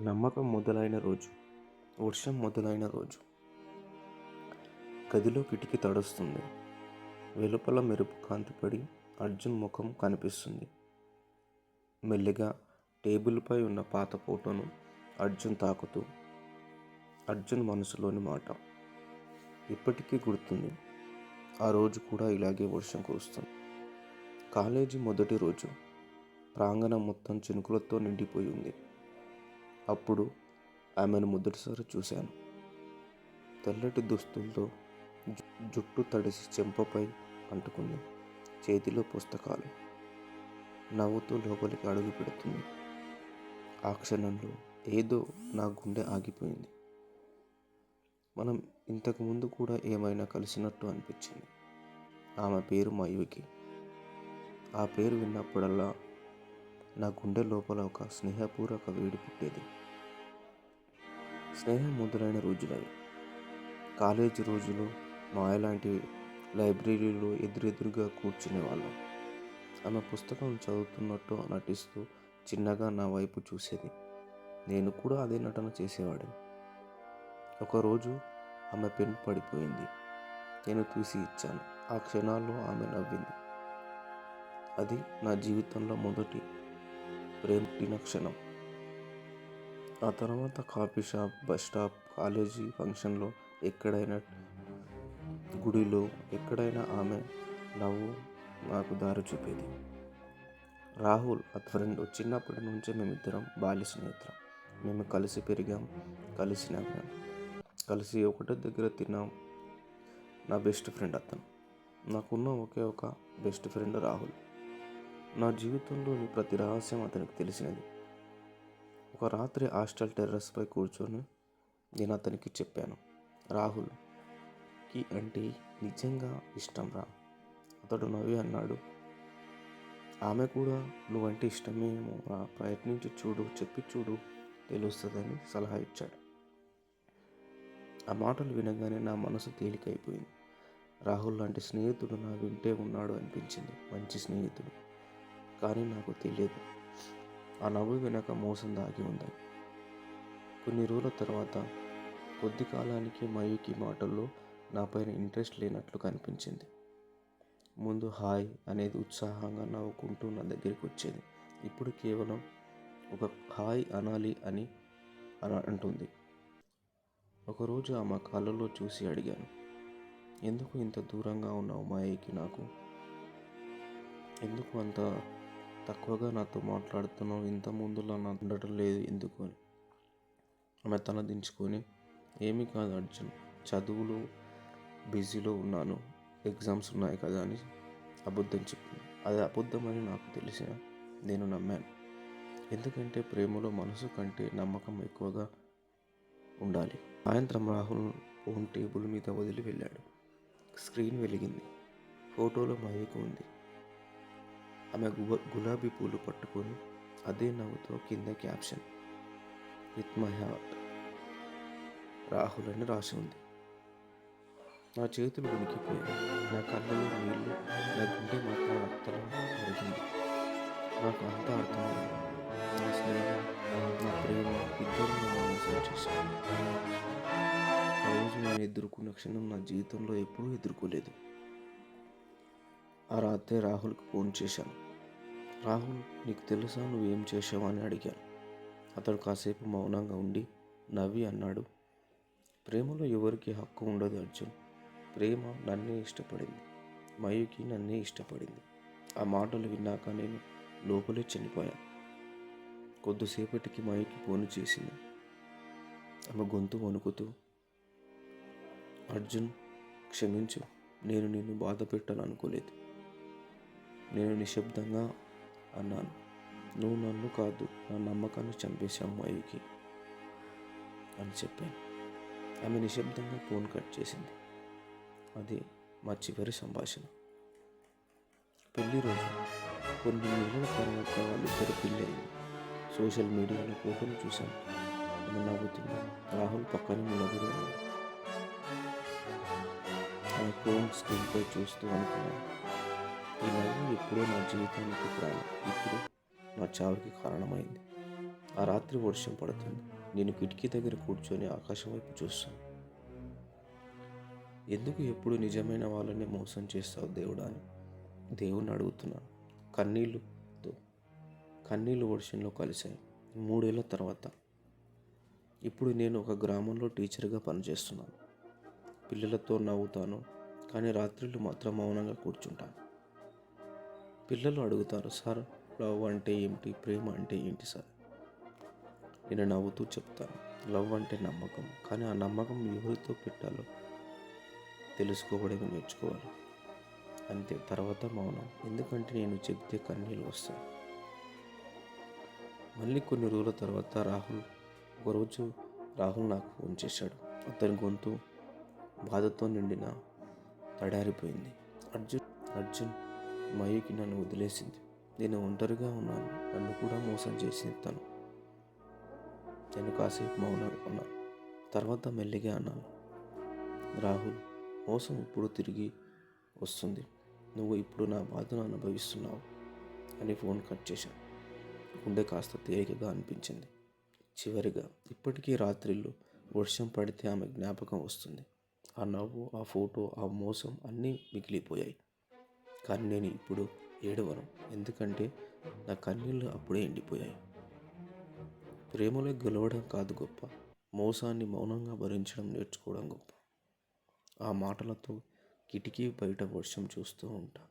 నమ్మకం మొదలైన రోజు వర్షం మొదలైన రోజు. గదిలో కిటికీ తడుస్తుంది. వెలుపల మెరుపు కాంతిపడి అర్జున్ ముఖం కనిపిస్తుంది. మెల్లిగా టేబుల్పై ఉన్న పాత ఫోటోను అర్జున్ తాకుతూ అర్జున్ మనసులోని మాట ఇప్పటికీ గుర్తుంది. ఆ రోజు కూడా ఇలాగే వర్షం కురుస్తుంది. కాలేజీ మొదటి రోజు. ప్రాంగణం మొత్తం చినుకులతో నిండిపోయి ఉంది. అప్పుడు ఆమెను మొదటిసారి చూశాను. తెల్లటి దుస్తులతో జుట్టు తడిసి చెంపపై అంటుకుంది. చేతిలో పుస్తకాలు. నవ్వుతూ లోపలికి అడుగు పెడుతుంది. ఆ క్షణంలో ఏదో నా గుండె ఆగిపోయింది. మనం ఇంతకుముందు కూడా ఏమైనా కలిసినట్టు అనిపించింది. ఆమె పేరు మయూకి. ఆ పేరు విన్నప్పుడల్లా నా గుండె లోపల ఒక స్నేహపూర్వక వేడి పుట్టేది. స్నేహం మొదలైన రోజులవి. కాలేజీ రోజులు మాయలాంటి లైబ్రరీలో ఎదురెదురుగా కూర్చునేవాళ్ళం ఆమె పుస్తకం చదువుతున్నట్టు నటిస్తూ చిన్నగా నా వైపు చూసేది. నేను కూడా అదే నటన చేసేవాడిని. ఒకరోజు ఆమె పెన్ పడిపోయింది. నేను తీసి ఇచ్చాను. ఆ క్షణాల్లో ఆమె నవ్వింది. అది నా జీవితంలో మొదటి ప్రేమ క్షణం. ఆ తర్వాత coffee shop bus stop college ఫంక్షన్లో ఎక్కడైనా గుడిలో ఎక్కడైనా ఆమె నవ్వు నాకు దారి చూపేది. రాహుల్ అతని ఫ్రెండ్ చిన్నప్పటి నుంచే మేమిద్దరం బాల్య స్నేహితులం. మేము కలిసి పెరిగాం కలిసి నవ్వాం. కలిసి ఒకటే దగ్గర తిన్నాం. నా బెస్ట్ ఫ్రెండ్ అతను. నాకున్న ఒకే ఒక బెస్ట్ ఫ్రెండ్ రాహుల్. నా జీవితంలోని ప్రతి రహస్యం అతనికి తెలిసినది. ఒక రాత్రి హాస్టల్ టెర్రస్పై కూర్చొని నేను అతనికి చెప్పాను రాహుల్కి అంటే నిజంగా ఇష్టం రా. అతడు నవ్వి అన్నాడు. ఆమె కూడా నువ్వంటే ఇష్టమేమో రా ప్రయత్నించి చూడు చెప్పి చూడు తెలుస్తుందని సలహా ఇచ్చాడు. ఆ మాటలు వినగానే నా మనసు తేలికైపోయింది. రాహుల్ లాంటి స్నేహితుడు నా వింటే ఉన్నాడు అనిపించింది మంచి స్నేహితుడు. కానీ నాకు తెలియదు. ఆ నవ్వు వెనక మోసం దాగి ఉంది కొన్ని రోజుల తర్వాత కొద్ది కాలానికి మయూకి మాటల్లో నాపైన ఇంట్రెస్ట్ లేనట్లు కనిపించింది. ముందు హాయ్ అనేది ఉత్సాహంగా నవ్వుకుంటూ నా దగ్గరికి వచ్చేది. ఇప్పుడు కేవలం ఒక హాయ్ అనాలి అని అన అంటుంది. ఒకరోజు ఆమె కళ్ళలో చూసి అడిగాను ఎందుకు ఇంత దూరంగా ఉన్నావు మాయకి నాకు? ఎందుకు అంత తక్కువగా నాతో మాట్లాడుతున్నావు. ఇంత ముందులా నా ఉండటం లేదు ఎందుకు అని ఆమె తల దించుకొని ఏమీ కాదు అర్జున్ చదువులో బిజీలో ఉన్నాను. ఎగ్జామ్స్ ఉన్నాయి కదా అని అబద్ధం చెప్పింది. అది అబద్ధమని నాకు తెలిసిన నేను నమ్మాను. ఎందుకంటే ప్రేమలో మనసు కంటే నమ్మకం ఎక్కువగా ఉండాలి. సాయంత్రం రాహుల్ ఫోన్ టేబుల్ మీద వదిలి వెళ్ళాడు. స్క్రీన్ వెలిగింది. ఫోటోలో మయూకు ఉంది. ఆమె గు- గులాబీ పూలు పట్టుకొని అదే నవ్వుతో కింద caption. With my heart Rahul అని రాసి ఉంది. నా చేతులు ఉనికిపోయాయి. నా కళ్ళలో నీళ్ళు నా గుండె మాత్రం రక్తలో మరిగింది నాకు అంతా అర్థమైంది. నా స్నేహం నా ప్రేమ ఇద్దరు నన్ను చేశాను ఆ రోజు నేను ఎదుర్కొన్న క్షణం నా జీవితంలో ఎప్పుడూ ఎదుర్కోలేదు. ఆ రాత్రి రాహుల్కి ఫోన్ చేశాను. రాహుల్ నీకు తెలుసా నువ్వేం చేసావు అని అడిగాను. అతడు కాసేపు మౌనంగా ఉండి నవ్వి అన్నాడు. ప్రేమలో ఎవరికి హక్కు ఉండదు అర్జున్. ప్రేమ నన్నే ఇష్టపడింది. మయూకి నన్నే ఇష్టపడింది. ఆ మాటలు విన్నాక నేను లోపలే చనిపోయాను. కొద్దిసేపటికి మయూకి ఫోన్ చేసింది. ఆమె గొంతు వణుకుతూ అర్జున్ క్షమించు. నేను నిన్ను బాధ పెట్టాలనుకోలేదు. నేను నిశ్శబ్దంగా అన్నాను. నువ్వు నన్ను కాదు నా నమ్మకాన్ని చంపేశావు మయూకి అని చెప్పాను. ఆమె నిశ్శబ్దంగా ఫోన్ కట్ చేసింది. అది మా చివరి సంభాషణ. పెళ్ళి రోజు. కొన్ని నెలల తర్వాత వాళ్ళిద్దరు పెళ్ళి అయింది సోషల్ మీడియాలో ఫోటోలు చూశాను. ఆమె నవ్వుతుంది. రాహుల్ పక్కన నిలబడి ఆమె ఫోన్ స్క్రీన్పై చూస్తూ అనుకున్నాను. ఈ నవ్వు ఎప్పుడో నా జీవితానికి ప్రాణం ఇప్పుడు నా చావుకి కారణమైంది. ఆ రాత్రి వర్షం పడుతుంది. నేను కిటికీ దగ్గర కూర్చొని ఆకాశం వైపు చూస్తాను. ఎందుకు ఎప్పుడు నిజమైన వాళ్ళని మోసం చేస్తావు దేవుడా అని దేవుణ్ణి అడుగుతున్నాను. కన్నీళ్ళు కన్నీళ్ళు వర్షంలో కలిశాయి. మూడేళ్ళ తర్వాత ఇప్పుడు నేను ఒక గ్రామంలో టీచర్గా పనిచేస్తున్నాను. పిల్లలతో నవ్వుతాను కానీ రాత్రులు మాత్రం మౌనంగా కూర్చుంటాను. పిల్లలు అడుగుతారు సార్ లవ్ అంటే ఏమిటి ప్రేమ అంటే ఏంటి సార్? నేను నవ్వుతూ చెప్తాను లవ్ అంటే నమ్మకం కానీ ఆ నమ్మకం ఎవరితో పెట్టాలో తెలుసుకోవడమే నేర్చుకోవాలి. అంతే తర్వాత మౌనం. ఎందుకంటే నేను చెప్తే కన్నీళ్ళు వస్తాయి. మళ్ళీ కొన్ని రోజుల తర్వాత రాహుల్ ఒకరోజు రాహుల్ నాకు ఫోన్ చేశాడు. అతని గొంతు బాధతో నిండిన తడారిపోయింది. అర్జున్ అర్జున్ మయూకి నన్ను వదిలేసింది. నేను ఒంటరిగా ఉన్నాను. నన్ను కూడా మోసం చేసింది తను. నేను కాసేపు మౌనంగా ఉన్నాను. తర్వాత మెల్లిగా అన్నాను రాహుల్ మోసం ఇప్పుడు తిరిగి వస్తుంది. నువ్వు ఇప్పుడు నా బాధను అనుభవిస్తున్నావు అని ఫోన్ కట్ చేశాను గుండె కాస్త తేలికగా అనిపించింది. చివరిగా ఇప్పటికీ రాత్రిళ్ళు వర్షం పడితే ఆమె జ్ఞాపకం వస్తుంది. ఆ నవ్వు ఆ ఫోటో ఆ మోసం అన్నీ మిగిలిపోయాయి. కానీ నేను ఇప్పుడు ఏడవను. ఎందుకంటే నా కన్నీళ్ళు అప్పుడే ఎండిపోయాయి. ప్రేమలో గెలవడం కాదు గొప్ప. మోసాన్ని మౌనంగా భరించడం నేర్చుకోవడం గొప్ప. ఆ మాటలతో కిటికీ బయట వర్షం చూస్తూ ఉంటాను